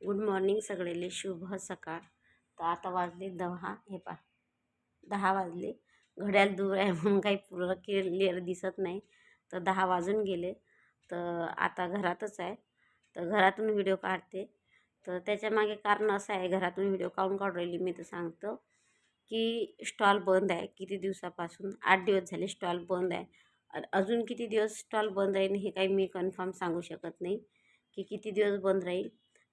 Good morning सगळेले. शुभ सकाळ. तर आता वाजले दहा. हे पा दहा वाजले. घड्याळ दूर आहे म्हणून काही पूर्ण क्लिअर दिसत नाही. तर दहा वाजून गेले. तर आता घरातच आहे. तर घरातून व्हिडिओ काढते. तर त्याच्यामागे कारण असं आहे घरातून व्हिडिओ काढून काढून राहिली मी तर सांगतो की स्टॉल बंद आहे. किती दिवसापासून? आठ दिवस झाले स्टॉल बंद आहे. अजून किती दिवस स्टॉल बंद राहील हे काही मी कन्फर्म सांगू शकत नाही की किती दिवस बंद राहील.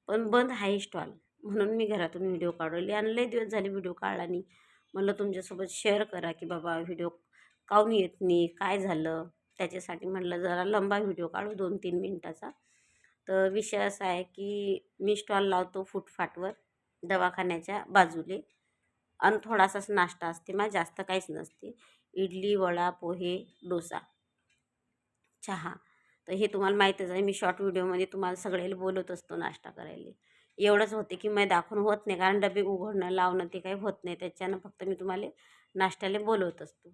पण बंद आहे स्टॉल म्हणून मी घरातून व्हिडिओ काढवली आणि लय दिवस झाले व्हिडिओ काढला नाही. म्हणलं तुमच्यासोबत शेअर करा की बाबा व्हिडिओ काऊन येत नाही? काय झालं? त्याच्यासाठी म्हटलं जरा लंबा व्हिडिओ काढू दोन तीन मिनटाचा. तर विषय असा आहे की मी स्टॉल लावतो फुटफाटवर दवाखान्याच्या बाजूले. आणि थोडासाच नाश्ता असते मग जास्त काहीच नसते. इडली वडा पोहे डोसा चहा. तर हे तुम्हाला माहीतच आहे मी शॉर्ट व्हिडिओमध्ये तुम्हाला सगळ्याला बोलत असतो नाश्ता करायला. एवढंच होते की मग दाखवून होत नाही कारण डबे उघडणं लावणं ते काही होत नाही. त्याच्यानं फक्त मी तुम्हाला नाश्त्याला बोलवत असतो.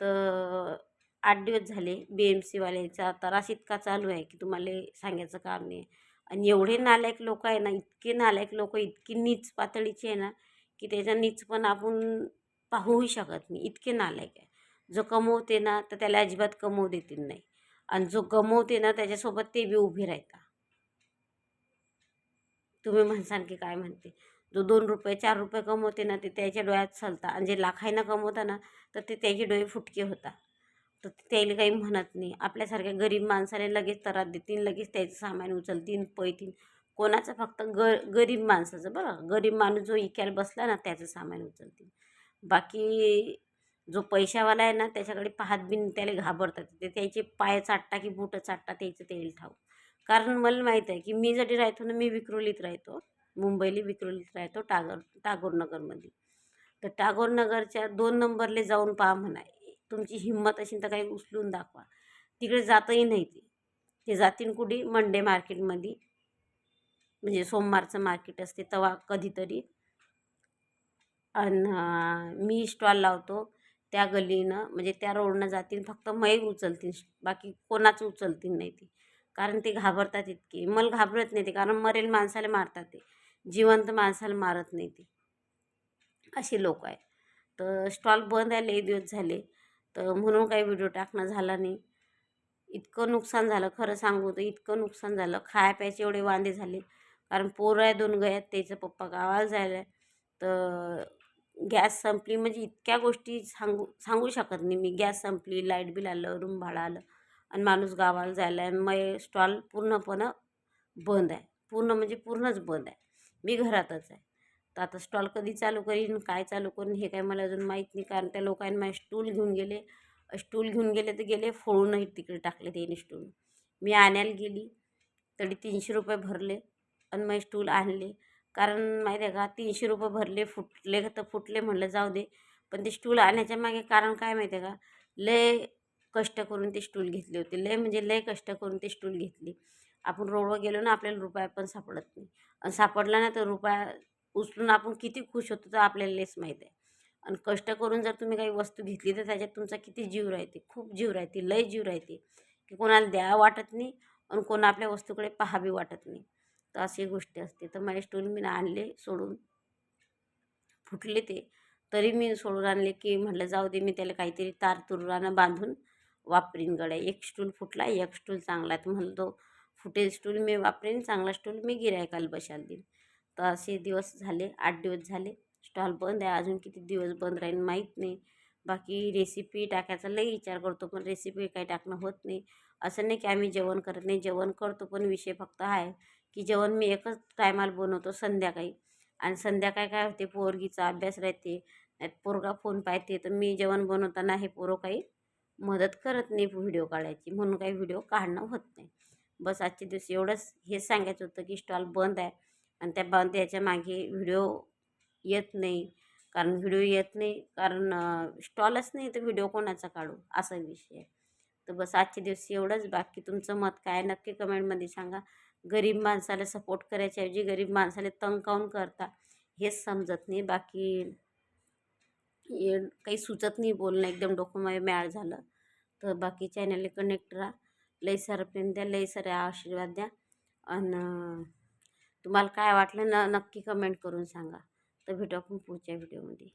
तर आठ दिवस झाले बी एम सीवाल्याचा त्रास इतका चालू आहे की तुम्हाला सांगायचं काम नाही. आणि एवढे नालायक लोक आहे ना इतके नालायक लोक इतकी नीच पातळीचे आहे ना की त्याचा नीच पण आपण पाहूही शकत नाही. इतके नालायक आहे. जो कमवते ना तर त्याला अजिबात कमवू देतील नाही. आणि जो गमवते ना त्याच्यासोबत ते बी उभे राहता. तुम्ही म्हणसान की काय म्हणते? जो दोन रुपये चार रुपये कमवते ना ते त्याच्या डोळ्यात चालता. आणि जे लाखाईनं कमवता ना तर ते त्याचे डोळे फुटके होता. तर त्याला काही म्हणत नाही. आपल्यासारख्या गरीब माणसाने लगेच तरात देतील लगेच त्याचं सामान उचलतील पळतील. कोणाचं फक्त ग गरीब माणसाचं बरं. गरीब माणूस जो इकायला बसला ना त्याचं सामान उचलतील. बाकी जो पैशावाला आहे ना त्याच्याकडे पाहत बिन त्याला घाबरतात. ते त्याचे पाय चाटता की बुटं चाटता त्याचं तेल ठाऊ कारण मला माहीत आहे की मी जरी राहतो ना मी विक्रोलीत राहतो. मुंबईला विक्रोलीत राहतो टागोर टागोरनगरमध्ये तर टागोरनगरच्या दोन नंबरले जाऊन पहा म्हणा. तुमची हिंमत असेल तर काही उचलून दाखवा. तिकडे जातही नाही ते. ते जातीन कुठे? मंडे मार्केटमध्ये. म्हणजे सोमवारचं मार्केट असते तवा कधीतरी. आणि मी स्टॉल लावतो. त्या गल्लीनं म्हणजे त्या रोडनं जातील फक्त मयूर उचलतील बाकी कोणाच उचलतील नाही ते. कारण ते घाबरतात इतके. मला घाबरत नाही ते कारण मरेल माणसाला मारतात ते. जिवंत माणसाला मारत नाही ते. असे लोक आहे तर स्टॉल बंद आहे लई दिवस झाले. तर म्हणून काही व्हिडिओ टाकणं झाला नाही. इतकं नुकसान झालं खरं सांगू तर इतकं नुकसान झालं. खाय प्यायचे एवढे वांदे झाले. कारण पोरं आहे दोन गयात त्याचं पप्पा गावाला जायला. तर गॅस संपली म्हणजे इतक्या गोष्टी सांगू सांगू शकत नाही मी. गॅस संपली लाइट बिल आलं रूम भाडं आलं आणि माणूस गावाला जायला आहे मग स्टॉल पूर्णपणे बंद आहे. पूर्ण म्हणजे पूर्णच बंद आहे. मी घरातच आहे. तर आता स्टॉल कधी चालू करीन काय चालू करीन हे काय मला अजून माहीत नाही कारण त्या लोकांनी माझे स्टूल घेऊन गेले. स्टूल घेऊन गेले तर गेले फोडूनही तिकडे टाकले त्याने स्टूल. मी आणायला गेली तरी तीनशे रुपये भरले आणि मग स्टूल आणले. कारण माहिती आहे का तीनशे रुपये भरले फुटले तर फुटले म्हणलं जाऊ दे. पण ते स्टूल आणायच्या मागे कारण काय माहिती आहे का लय कष्ट करून ते स्टूल घेतले होते. लय म्हणजे लय कष्ट करून ते स्टूल घेतली. आपण रोडवर गेलो ना आपल्याला रुपया पण सापडत नाही. आणि सापडला ना तर रुपया उचलून आपण किती खुश होतो तर आपल्याला लयच माहीत आहे. आणि कष्ट करून जर तुम्ही काही वस्तू घेतली तर त्याच्यात तुमचा किती जीव राहते खूप जीव राहते लय जीव राहते. की कोणाला द्या वाटत नाही आणि कोणा आपल्या वस्तूकडे पाहावी वाटत नाही. तर अशी गोष्टी असते. तर माझे स्टूल मी आणले सोडून. फुटले ते. तरी मी सोडून आणले की म्हटलं जाऊ दे मी त्याला काहीतरी तार तुरानं बांधून वापरीन गड्या. एक स्टूल फुटला एक स्टूल चांगला. आहे तर म्हणलं तो फुटेल स्टूल मी वापरेन चांगला स्टूल मी गिरायकाला बशाल देईन. तर असे दिवस झाले आठ दिवस झाले. स्टॉल बंद आहे अजून किती दिवस बंद राहील माहीत नाही. बाकी रेसिपी टाकायचा लई विचार करतो पण रेसिपी काही टाकणं होत नाही. असं नाही की आम्ही जेवण करत नाही. जेवण करतो पण विषय फक्त आहे की जेवण मी एकच टायमाला बनवतो संध्याकाळी. आणि संध्याकाळी काय होते पोरगीचा अभ्यास राहते पोरगा फोन पाहते तर मी जेवण बनवताना हे पोरं काही मदत करत नाही व्हिडिओ काढायची. म्हणून काही व्हिडिओ काढणं होत नाही. बस आजचे दिवस एवढंच. हेच सांगायचं होतं की स्टॉल बंद आहे. आणि त्या बंद याच्या मागे व्हिडिओ येत नाही. कारण व्हिडिओ येत नाही. कारण स्टॉलच नाही तर व्हिडिओ कोणाचा काढू? असा विषय आहे. तर बस आजचे दिवस एवढंच. बाकी तुमचं मत काय नक्की कमेंटमध्ये सांगा. गरीब माणसाला सपोर्ट करायच्याऐवजी गरीब माणसाला तंग काऊन करता? हेच समजत नाही. बाकी हे काही सुचत नाही बोलणं. एकदम डोकुमाय मॅळ झालं. तर बाकी चॅनलला कनेक्ट राहा. लई सारं प्रेम द्या. लई सारे आशीर्वाद द्या. आणि तुम्हाला काय वाटलं न नक्की कमेंट करून सांगा. तर भेटू आपण पुढच्या व्हिडिओमध्ये